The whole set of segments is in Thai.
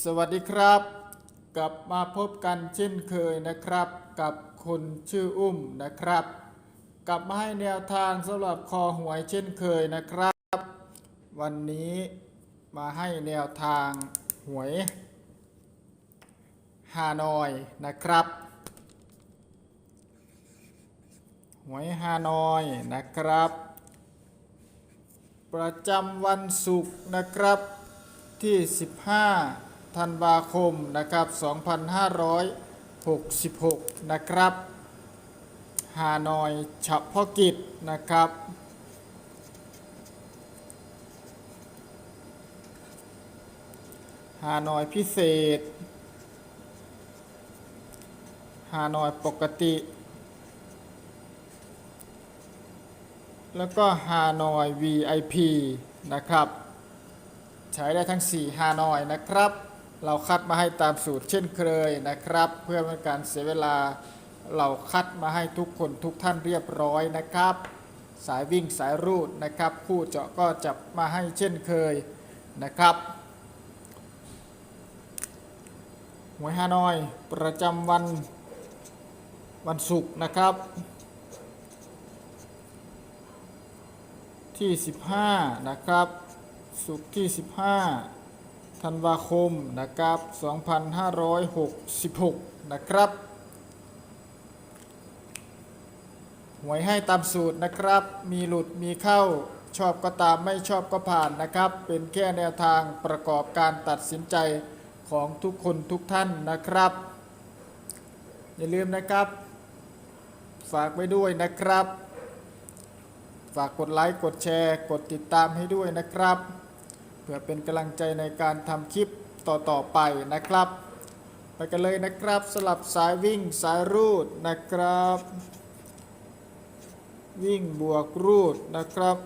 สวัสดีครับ กลับมาพบกันเช่นเคยนะครับ กับคนชื่ออุ้มนะครับ กลับมาให้แนวทางสำหรับคอหวยเช่นเคยนะครับ วันนี้มาให้แนวทางหวยฮานอยนะครับ หวยฮานอยนะครับ ประจำวันศุกร์นะครับที่ 15 ธันวาคมนะครับ 2566 นะครับฮานอยเฉพาะกิจนะครับ ฮานอยพิเศษ ฮานอยปกติ แล้วก็ฮานอย VIP นะครับ ใช้ได้ทั้ง 4 ฮานอยนะครับ เราคัดมาให้ตามสูตรเช่นเคยนะครับ เพื่อไม่ให้การเสียเวลาเราคัดมาให้ทุกคนทุกท่านเรียบร้อยนะครับ สายวิ่งสายรูดนะครับคู่เจาะก็จับมาให้เช่นเคยนะครับหวยฮานอยประจำวันวันศุกร์นะครับ ที่ 15 นะครับศุกร์ที่ 15 ธันวาคมนะครับ 2566 นะครับ หวยให้ตามสูตรนะครับ มีหลุดมีเข้าชอบก็ตามไม่ชอบก็ผ่านนะครับ เป็นแค่แนวทางประกอบการตัดสินใจของทุกคนทุกท่านนะครับ อย่าลืมนะครับ ฝากไว้ด้วยนะครับ ฝากกดไลค์กดแชร์ กดติดตามให้ด้วยนะครับ เพื่อเป็นกำลังใจในการทำคลิปต่อๆไปนะครับ ไปกันเลยนะครับสลับสายวิ่งสายรูดนะครับ วิ่งบวกรูดนะครับ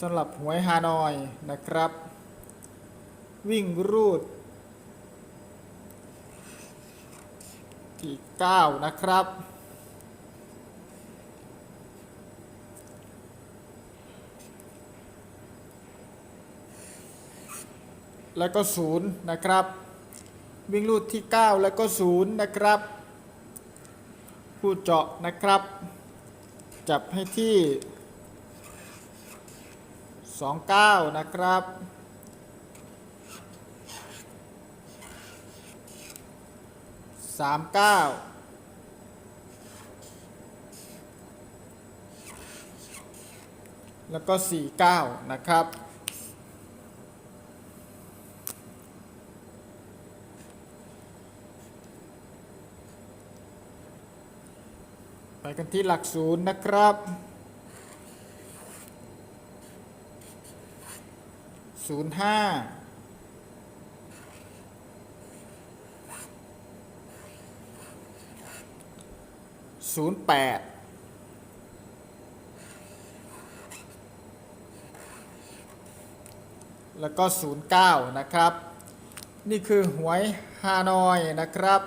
สำหรับหวยฮานอยนะครับ วิ่งรูดที่ 9 นะครับ แล้วก็ศูนย์นะครับ วิ่งลูดที่ 9 แล้วก็ศูนย์นะครับผู้เจาะนะครับ จับให้ที่ 29 นะครับ39แล้วก็49นะครับ ไปกันที่หลักศูนย์นะครับ ศูนย์ห้าศูนย์แปดแล้วก็ศูนย์เก้านะครับ นี่คือหวยฮานอยนะครับ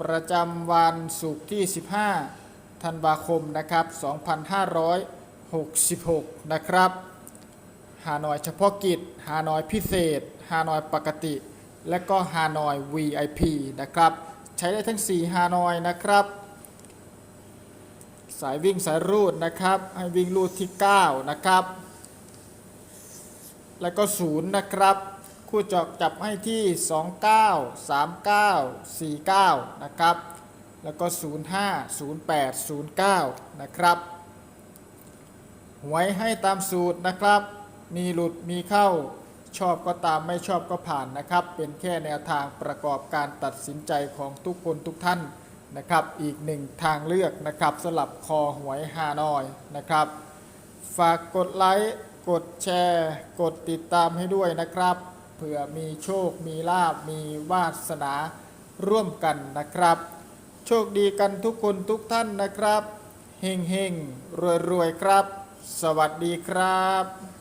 ประจำวันศุกร์ที่ 15 ธันวาคมนะครับ 2566 นะครับ ฮานอยเฉพาะกิจ ฮานอยพิเศษ ฮานอยปกติ และก็ฮานอย VIP นะครับ ใช้ได้ทั้ง 4 ฮานอยนะครับ สายวิ่งสายรูดนะครับ ให้วิ่งรูดที่ 9 นะครับ แล้วก็ 0 นะครับคู่จาะจับให้ที่ 29 39 49 นะครับ แล้วก็ 05 08 09 นะครับ หวยให้ตามสูตรนะครับ มีหลุดมีเข้าชอบก็ตามไม่ชอบก็ผ่านนะครับ เป็นแค่แนวทางประกอบการตัดสินใจของทุกคนทุกท่านนะครับ อีกหนึ่งทางเลือกนะครับสำหรับคอหวยฮานอยนะครับ ฝากกดไลค์กดแชร์ กดติดตามให้ด้วยนะครับเผื่อมีโชคมีลาบมีวาสนาร่วมกันนะครับ โชคดีกันทุกคนทุกท่านนะครับ เฮงเฮงรวยรวยครับ สวัสดีครับ